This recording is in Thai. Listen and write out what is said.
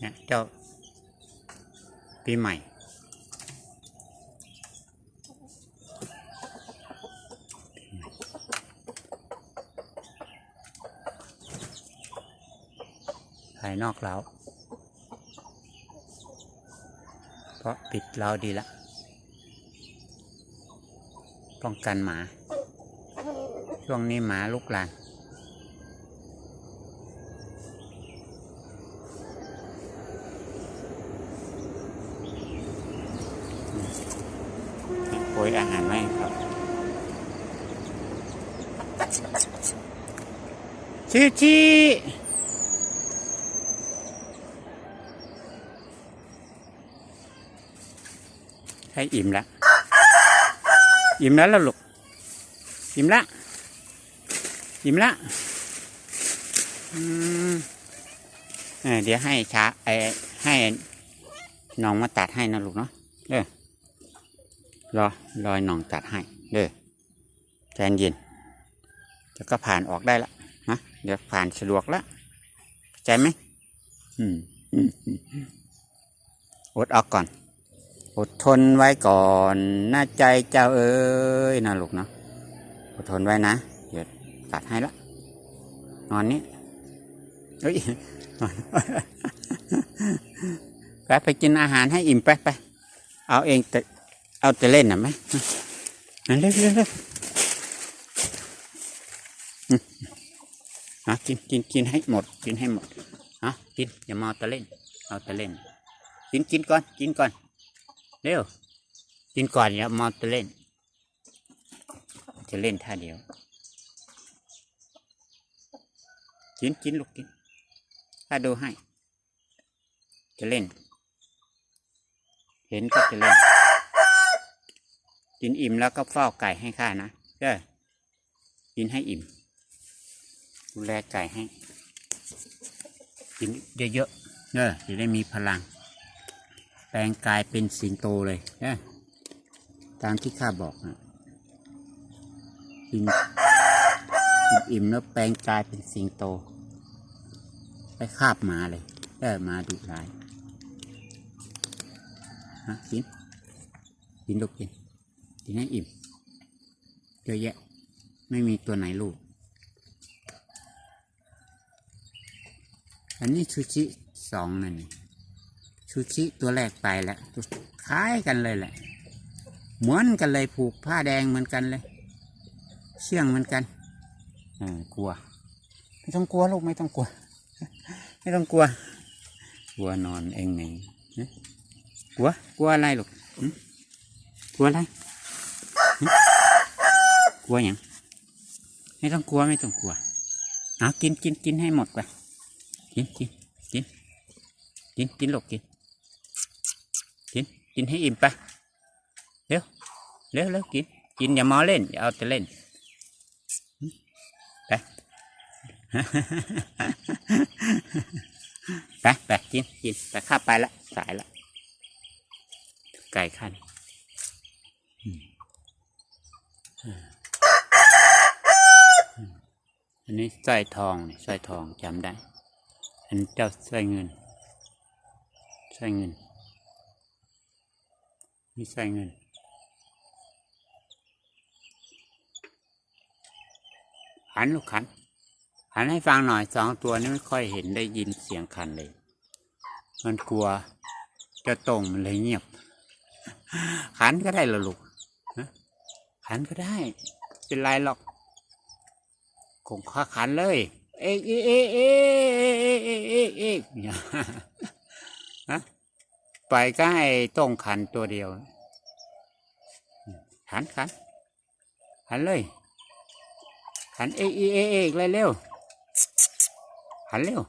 เนี่ยเจ้าปีใหม่ ภายนอกเราเพราะปิดเราดีละ ป้องกันหมา ช่วงนี้หมาลุกลาน ยอาหารไว้ครับ ชิชิให้อิ่มละ อิ่มแล้วล่ะลูก อิ่มละ อิ่มละ อืมเออเดี๋ยวให้ช้าไอให้น้องมาตัดให้นะลูกเนาะเด้อ รอรอยหน่องตัดให้เด้อใจเย็นจะก็ผ่านออกได้ละนะเดี๋ยวผ่านสะดวกละใจไหมอืมอืมอืมอืมอดออกก่อน อดทนไว้ก่อนน่าใจเจ้าเอ้ยนะลูกเนาะอดทนไว้นะ เดี๋ยวตัดให้ละนอนนี้เฮ้ยนอนไปไปกินอาหารให้อิ่มไปไปเอาเองแต่ เอาแต่เล่นนะไหมอะเร็วเร็วเร็วอืมอะกินกินกินให้หมด กินให้หมดอะกินอย่ามาแต่เล่น เอาแต่เล่น กินกินก่อน กินก่อน เร็ว กินก่อนอย่ามาเอาแต่เล่น จะเล่นท่าเดียว กินกินลูกกิน ถ้าดูให้ จะเล่น เห็นก็จะเล่น กินอิ่มแล้วก็เฝ้าไก่ให้ข้านะเด้อกินให้อิ่ม ดูแลไก่ให้ กินเยอะๆเด้อจะได้มีพลัง แปลงกายเป็นสิงโตเลยเด้อตามที่ข้าบอกนะกินกินอิ่มแล้วแปลงกายเป็นสิงโต ไปคาบหมาเลยเด้อหมาดุร้ายฮะกินกินลูกกิน กินให้อิ่มเยอะแยะ ไม่มีตัวไหนลูก อันนี้ชูชิสองนั่นชูชิตัวแรกไปแล้วตัวคล้ายกันเลยแหละ เหมือนกันเลยผูกผ้าแดงเหมือนกันเลย เชื่องเหมือนกันเออกลัว ไม่ต้องกลัวลูกไม่ต้องกลัว ไม่ต้องกลัว กลัวนอนเองไงกลัว กลัวอะไรลูกกลัวอะไร กลัวอย่างไม่ต้องกลัวไม่ต้องกลัวเอากินกินกินให้หมดไปกินกินกินกินกินหลกกินกินกินให้อิ่มไปเร็วเร็วเร็วกินกินอย่ามอเล่นอย่าเอาแต่เล่นไปไปไปกินกินไปข้าไปละสายละไก่ขั้น อันนี้สร้อยทองนี่สร้อยทองจำได้ อันเจ้าสร้อยเงินสร้อยเงินนี่สร้อยเงินหันลูกขันหันให้ฟังหน่อยสองตัวนี้ไม่ค่อยเห็นได้ยินเสียงคันเลย มันกลัวจะตรงมันเลยเงียบ ขันก็ได้เหรอลูก ขันก็ได้ เป็นไรหรอกคงข้าขันเลย เอ๊ะเอ๊ะเอ๊ะเอ๊ะเอ๊ะเอ๊ะเอ๊ะฮะไปก็ให้ต้องขันตัวเดียว ขันขันขันเลย ขันเอ๊ะเอ๊ะเอ๊ะเอ๊ะเลยเร็วขันเร็ว